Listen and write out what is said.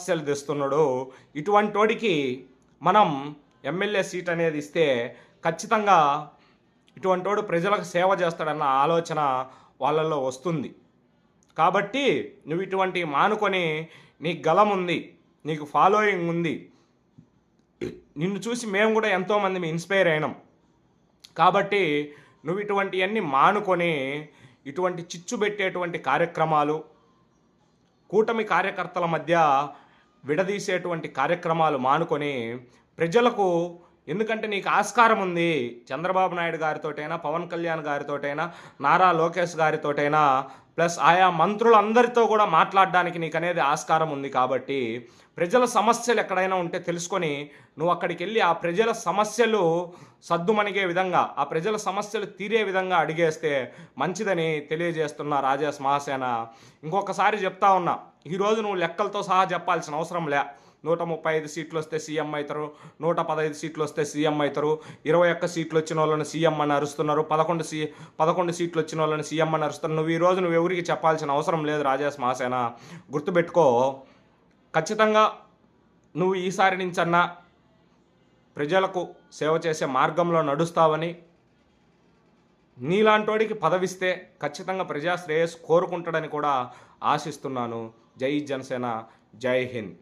సమస్యలు తెస్తున్నాడు ఇటువంటి వాడికి మనం ఎమ్మెల్యే సీట్ అనేది ఇస్తే ఖచ్చితంగా ఇటువంటి వాడు ప్రజలకు సేవ చేస్తాడన్న ఆలోచన వాళ్ళల్లో వస్తుంది. కాబట్టి నువ్వు ఇటువంటి మానుకొని నీకు గలం ఉంది నీకు ఫాలోయింగ్ ఉంది నిన్ను చూసి మేము కూడా ఎంతోమంది ఇన్స్పైర్ అయినాం. కాబట్టి నువ్వు ఇటువంటివన్నీ మానుకొని ఇటువంటి చిచ్చు పెట్టేటువంటి కార్యక్రమాలు కూటమి కార్యకర్తల మధ్య విడదీసేటువంటి కార్యక్రమాలు మానుకొని ప్రజలకు ఎందుకంటే నీకు ఆస్కారం ఉంది చంద్రబాబు నాయుడు గారితోటైనా పవన్ కళ్యాణ్ గారితోటైనా నారా లోకేష్ గారితోటైనా ప్లస్ ఆయా మంత్రులందరితో కూడా మాట్లాడడానికి నీకు అనేది ఆస్కారం ఉంది కాబట్టి ప్రజల సమస్యలు ఎక్కడైనా ఉంటే తెలుసుకొని నువ్వు అక్కడికి వెళ్ళి ఆ ప్రజల సమస్యలు సద్దుమణిగే విధంగా ఆ ప్రజల సమస్యలు తీరే విధంగా అడిగేస్తే మంచిదని తెలియజేస్తున్న రాజేష్ మహాసేన. ఇంకొకసారి చెప్తా ఉన్నా ఈరోజు నువ్వు లెక్కలతో సహా చెప్పాల్సిన అవసరం లే. నూట ముప్పై ఐదు సీట్లు వస్తే సీఎం అవుతారు నూట పదహైదు సీట్లు వస్తే సీఎం అవుతారు ఇరవై ఒక్క సీట్లు వచ్చిన వాళ్ళని సీఎం అని అరుస్తున్నారు పదకొండు సీ పదకొండు సీట్లు వచ్చిన వాళ్ళని సీఎం అని అరుస్తున్నారు. నువ్వు ఈరోజు నువ్వు ఎవరికి చెప్పాల్సిన అవసరం లేదు రాజేష్ మహాసేన. గుర్తుపెట్టుకో ఖచ్చితంగా నువ్వు ఈసారి నుంచన్నా ప్రజలకు సేవ చేసే మార్గంలో నడుస్తావని నీలాంటోడికి పదవిస్తే ఖచ్చితంగా ప్రజా శ్రేయస్ కోరుకుంటాడని కూడా ఆశిస్తున్నాను. జై జనసేన జై హింద్.